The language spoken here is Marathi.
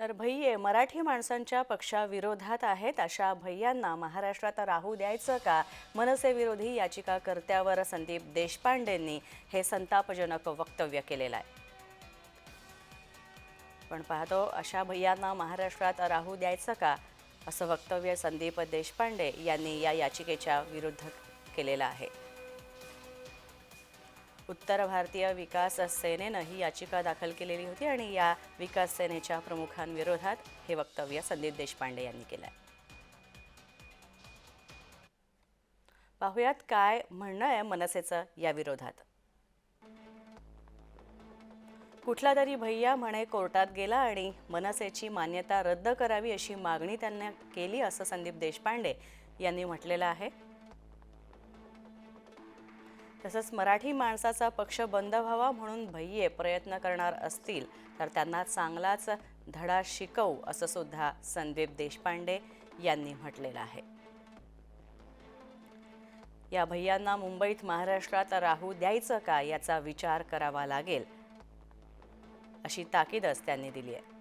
तर भैये मराठी माणसांच्या पक्षाविरोधात आहेत अशा भैयांना महाराष्ट्रात राहू द्यायचं का? मनसे विरोधी याचिकाकर्त्यावर संदीप देशपांडेंनी हे संतापजनक वक्तव्य केलेलं आहे. पण पाहतो अशा भैयांना महाराष्ट्रात राहू द्यायचं का? असं वक्तव्य संदीप देशपांडे यांनी या याचिकेच्या विरुद्ध केलेलं आहे. उत्तर भारतीय विकास सेनेनं ही याचिका दाखल केलेली होती आणि या विकास सेनेच्या प्रमुखांविरोधात हे वक्तव्य संदीप देशपांडे यांनी केलं आहे पाहुयात काय म्हणणं आहे मनसेचं या विरोधात. कुठला तरी भैया म्हणे कोर्टात गेला आणि मनसेची मान्यता रद्द करावी अशी मागणी त्यांना केली असं संदीप देशपांडे यांनी म्हटलेलं आहे. तसंच मराठी माणसाचा पक्ष बंद व्हावा म्हणून भैये प्रयत्न करणार असतील तर त्यांना चांगलाच धडा शिकवू असं सुद्धा संदीप देशपांडे यांनी म्हटलेलं आहे. या भैयांना मुंबईत महाराष्ट्रात राहू द्यायचं का याचा विचार करावा लागेल अशी ताकीदच त्यांनी दिली आहे.